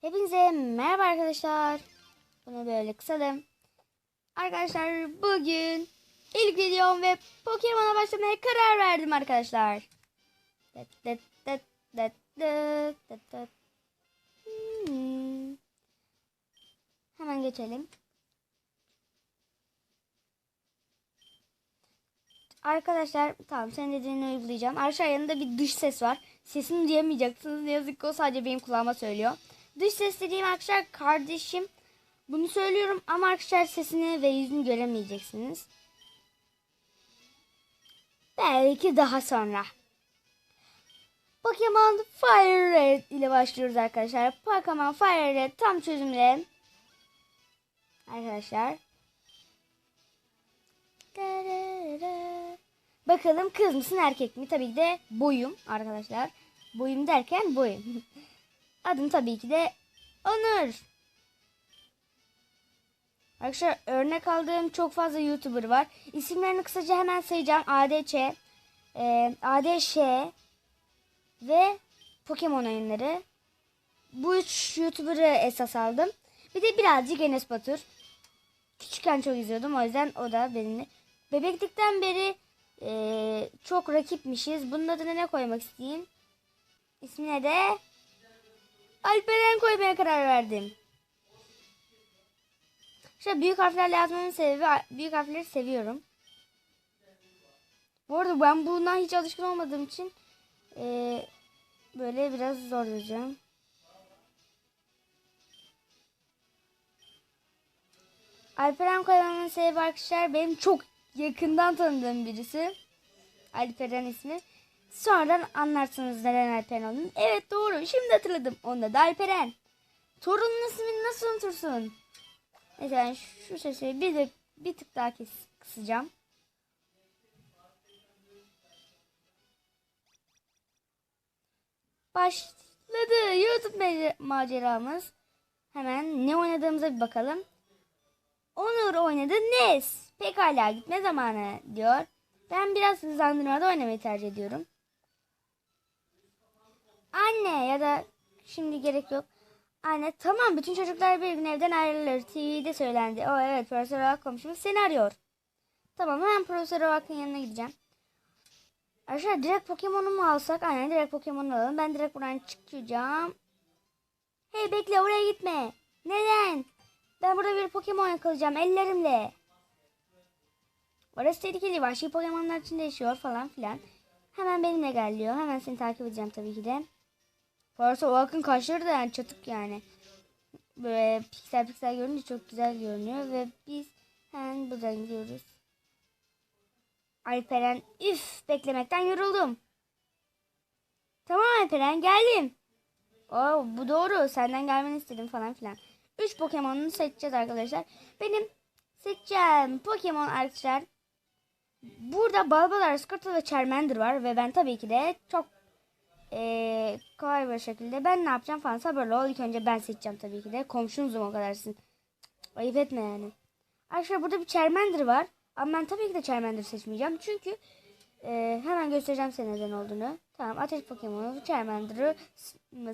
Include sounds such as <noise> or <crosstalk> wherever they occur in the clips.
Hepinize merhaba arkadaşlar. Bunu böyle kısalım. Arkadaşlar bugün ilk videom ve Pokemon'a başlamaya karar verdim arkadaşlar. Hmm. Hemen geçelim. Arkadaşlar tamam senin dediğini uygulayacağım. Arkadaşlar yanında bir dış ses var. Sesini duyamayacaksınız. Ne yazık ki o sadece benim kulağıma söylüyor. Dış ses dediğim arkadaşlar kardeşim. Bunu söylüyorum ama arkadaşlar sesini ve yüzünü göremeyeceksiniz. Belki daha sonra. Pokemon Fire Red ile başlıyoruz arkadaşlar. Pokemon Fire Red tam çözümle. Arkadaşlar. Bakalım kız mısın erkek mi? Tabii ki de boyum arkadaşlar. Boyum derken boyum. <laughs> Adım tabii ki de Onur. Arkadaşlar örnek aldığım çok fazla YouTuber var. İsimlerini kısaca hemen sayacağım. ADÇ, e, ADŞ ve Pokemon oyunları. Bu üç YouTuber'ı esas aldım. Bir de birazcık Enes Batur. Küçükken çok izliyordum. O yüzden o da benimle. Bebeklikten beri e, çok rakipmişiz. Bunun adına ne koymak isteyeyim? İsmine de Alperen koymaya karar verdim. İşte büyük harflerle yazmamın sebebi büyük harfleri seviyorum. Bu arada ben bundan hiç alışkın olmadığım için e, böyle biraz zor yazacağım. Alperen koymamın sebebi arkadaşlar benim çok yakından tanıdığım birisi. Alperen ismi. Sonradan anlarsınız neden Alperen olduğunu. Evet doğru. Şimdi hatırladım. Onda da Alperen. Torunun ismini nasıl unutursun? Neyse ben şu sesi bir, de, bir tık daha kes, kısacağım. Başladı YouTube maceramız. Hemen ne oynadığımıza bir bakalım. Onur oynadı Nes. Pekala gitme zamanı diyor. Ben biraz hızlandırmada oynamayı tercih ediyorum. Anne ya da şimdi gerek yok. Anne tamam bütün çocuklar bir gün evden ayrılır. TV'de söylendi. O evet Profesör Oak komşumuz seni arıyor. Tamam hemen Profesör Oak'ın yanına gideceğim. Arkadaşlar direkt Pokemon'u mu alsak? Aynen direkt Pokemon'u alalım. Ben direkt buradan çıkacağım. Hey bekle oraya gitme. Neden? Ben burada bir Pokemon yakalayacağım ellerimle. Orası tehlikeli. Vahşi Pokemon'lar içinde yaşıyor falan filan. Hemen benimle gel diyor. Hemen seni takip edeceğim tabii ki de. Forsa o akın kaşları da yani çatık yani. Böyle piksel piksel görünce çok güzel görünüyor. Ve biz hemen buradan gidiyoruz. Alperen üf beklemekten yoruldum. Tamam Alperen geldim. Oo, bu doğru senden gelmeni istedim falan filan. 3 Pokemon'u seçeceğiz arkadaşlar. Benim seçeceğim Pokemon arkadaşlar. Burada Balbalar, Squirtle ve Charmander var. Ve ben tabii ki de çok ee, kolay bir şekilde ben ne yapacağım falan sabırlı ol. İlk önce ben seçeceğim tabii ki de. Komşunuzum o kadarsın. Ayıp etme yani. Arkadaşlar burada bir Charmander var. Ama ben tabii ki de Charmander seçmeyeceğim. Çünkü e, hemen göstereceğim senin neden olduğunu. Tamam ateş Pokemon'u Charmander'ı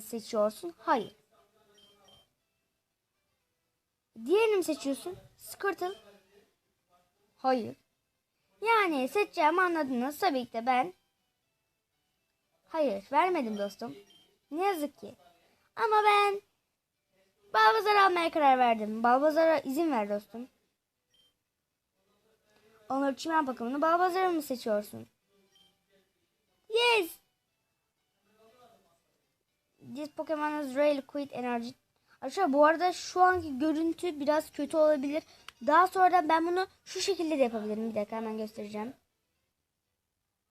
seçiyorsun? Hayır. Diğerini mi seçiyorsun? Squirtle? Hayır. Yani seçeceğimi anladınız. Tabii ki de ben. Hayır vermedim dostum. Ne yazık ki. Ama ben Balbazar almaya karar verdim. Balbazar'a izin ver dostum. Onur çimen bakımını Balbazar'ı mı seçiyorsun? Yes. This Pokemon is really quite energy. Arkadaşlar bu arada şu anki görüntü biraz kötü olabilir. Daha sonra ben bunu şu şekilde de yapabilirim. Bir dakika hemen göstereceğim.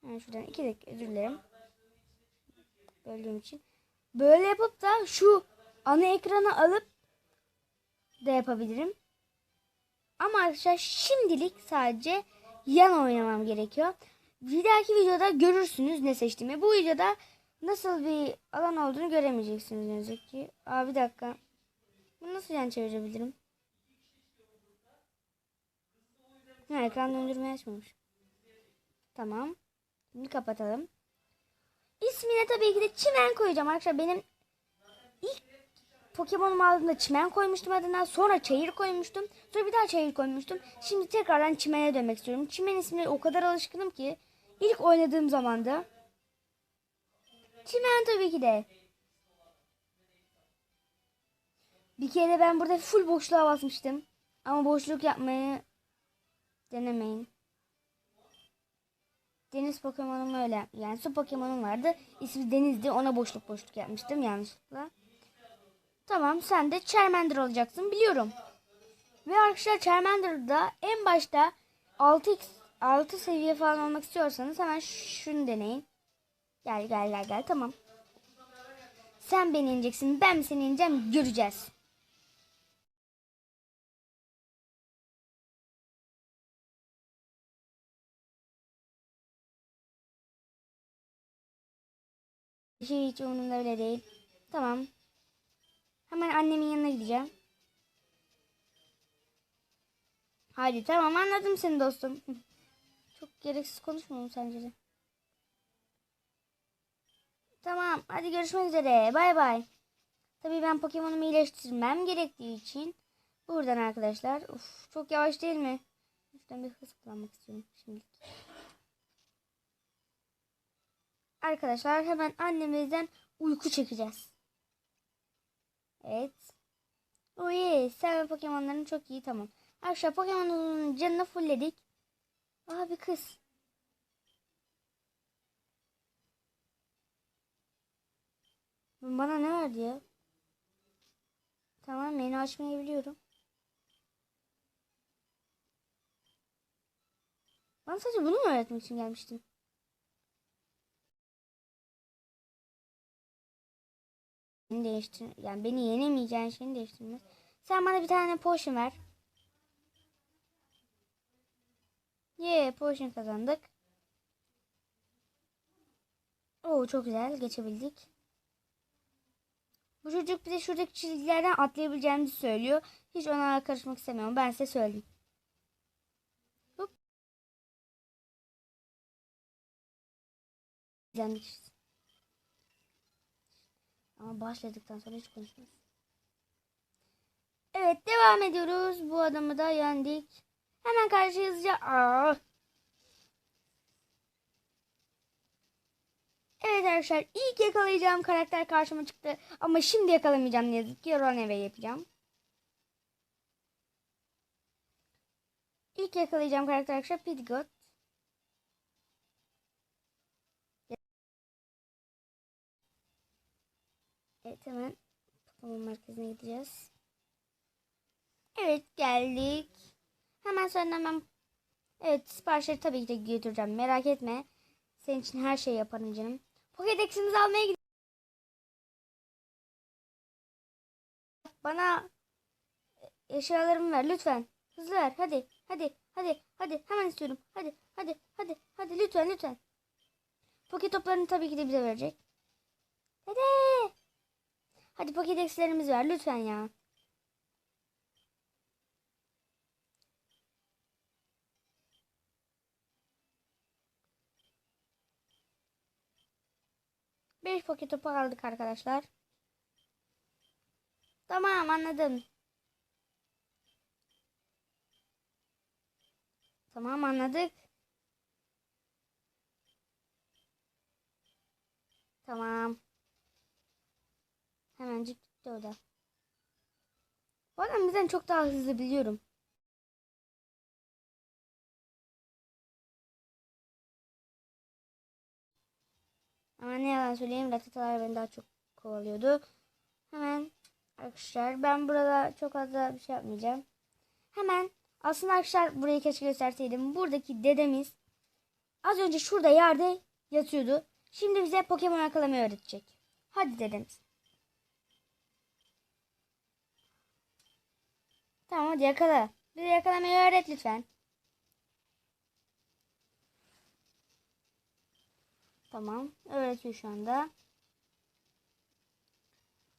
Hemen şuradan iki dakika özür dilerim. Böldüğüm için. Böyle yapıp da şu ana ekranı alıp da yapabilirim. Ama arkadaşlar şimdilik sadece yan oynamam gerekiyor. Bir dahaki videoda görürsünüz ne seçtiğimi. Bu videoda nasıl bir alan olduğunu göremeyeceksiniz ne yazık ki. Aa bir dakika. Bunu nasıl yan çevirebilirim? Ekran döndürmeyi açmamış. Tamam. Şimdi kapatalım. İsmine tabii ki de çimen koyacağım arkadaşlar. Benim ilk Pokemon'umu aldığımda çimen koymuştum adına. Sonra çayır koymuştum. Sonra bir daha çayır koymuştum. Şimdi tekrardan çimene dönmek istiyorum. Çimen ismine o kadar alışkınım ki. ilk oynadığım zamanda. Çimen tabii ki de. Bir kere ben burada full boşluğa basmıştım. Ama boşluk yapmayı denemeyin. Deniz Pokemon'um öyle. Yani su Pokemon'um vardı. İsmi Deniz'di. Ona boşluk boşluk yapmıştım yanlışlıkla. Tamam sen de Charmander olacaksın biliyorum. Ve arkadaşlar Charmander'da en başta 6x 6 seviye falan olmak istiyorsanız hemen şunu deneyin. Gel gel gel gel tamam. Sen beni ineceksin ben seni ineceğim göreceğiz. Şey hiç umurumda bile değil. Tamam. Hemen annemin yanına gideceğim. Hadi tamam anladım seni dostum. <laughs> Çok gereksiz konuşmuyorum sence de. Tamam hadi görüşmek üzere. Bay bay. Tabii ben Pokemon'umu iyileştirmem gerektiği için buradan arkadaşlar. Uf, çok yavaş değil mi? Şuradan bir hız kullanmak istiyorum şimdilik. Arkadaşlar hemen annemizden uyku çekeceğiz. Evet. Oye sen ve Pokemon'ların çok iyi tamam. Arkadaşlar Pokemon'un canını fullledik. Aha bir kız. Bana ne verdi ya? Tamam menü açmayı biliyorum. Bana sadece bunu mu öğretmek için gelmiştin? Beni değiştir yani beni yenemeyeceğin şeyini değiştirmez. Sen bana bir tane potion ver. Ye yeah, potion kazandık. Oo çok güzel geçebildik. Bu çocuk bir de şuradaki çizgilerden atlayabileceğimizi söylüyor. Hiç ona karışmak istemiyorum. Ben size söyleyeyim. Hop. Güzelmiş. Ama başladıktan sonra hiç konuşmaz. Evet devam ediyoruz. Bu adamı da yendik. Hemen karşı hızlıca. Evet arkadaşlar ilk yakalayacağım karakter karşıma çıktı. Ama şimdi yakalamayacağım ne yazık ki. Runaway yapacağım. İlk yakalayacağım karakter arkadaşlar Pidgeot. Evet hemen Pokemon merkezine gideceğiz. Evet geldik. Hemen sonra hemen Evet siparişleri tabii ki de götüreceğim. Merak etme. Senin için her şeyi yaparım canım. Pokédex'imizi almaya gidiyorum. Bana eşyalarımı ver lütfen. Hızlı ver. Hadi. Hadi. Hadi. Hadi. Hemen istiyorum. Hadi. Hadi. Hadi. Hadi. Lütfen. Lütfen. Poké toplarını tabii ki de bize verecek. Dede. Hadi Pokédex'lerimizi ver lütfen ya. Beş poke topu aldık arkadaşlar. Tamam anladım. Tamam anladık. Tamam. Hemencik gitti o da. Bu adam bizden çok daha hızlı biliyorum. Ama ne yalan söyleyeyim Ratatalar beni daha çok kovalıyordu. Hemen arkadaşlar ben burada çok fazla bir şey yapmayacağım. Hemen aslında arkadaşlar burayı keşke gösterseydim. Buradaki dedemiz az önce şurada yerde yatıyordu. Şimdi bize Pokemon yakalamayı öğretecek. Hadi dedemiz. Tamam hadi yakala. Bize yakalamayı öğret lütfen. Tamam. Öğretiyor şu anda.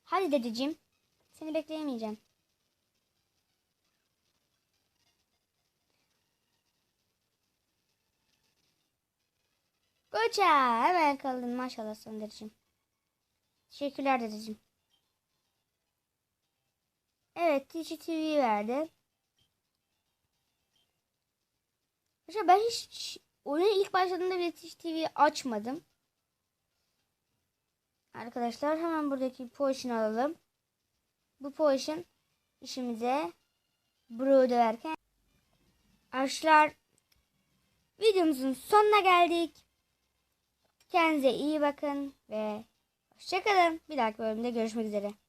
Hadi dedeciğim. Seni bekleyemeyeceğim. Koça hemen kaldın maşallah sana dedeciğim. Teşekkürler dedeciğim. Evet Twitch TV verdi. Arkadaşlar ben hiç oyuna ilk başladığımda bir Twitch TV açmadım. Arkadaşlar hemen buradaki potion alalım. Bu potion işimize bro döverken. Arkadaşlar videomuzun sonuna geldik. Kendinize iyi bakın ve hoşçakalın. Bir dahaki bölümde görüşmek üzere.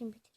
Biçim bir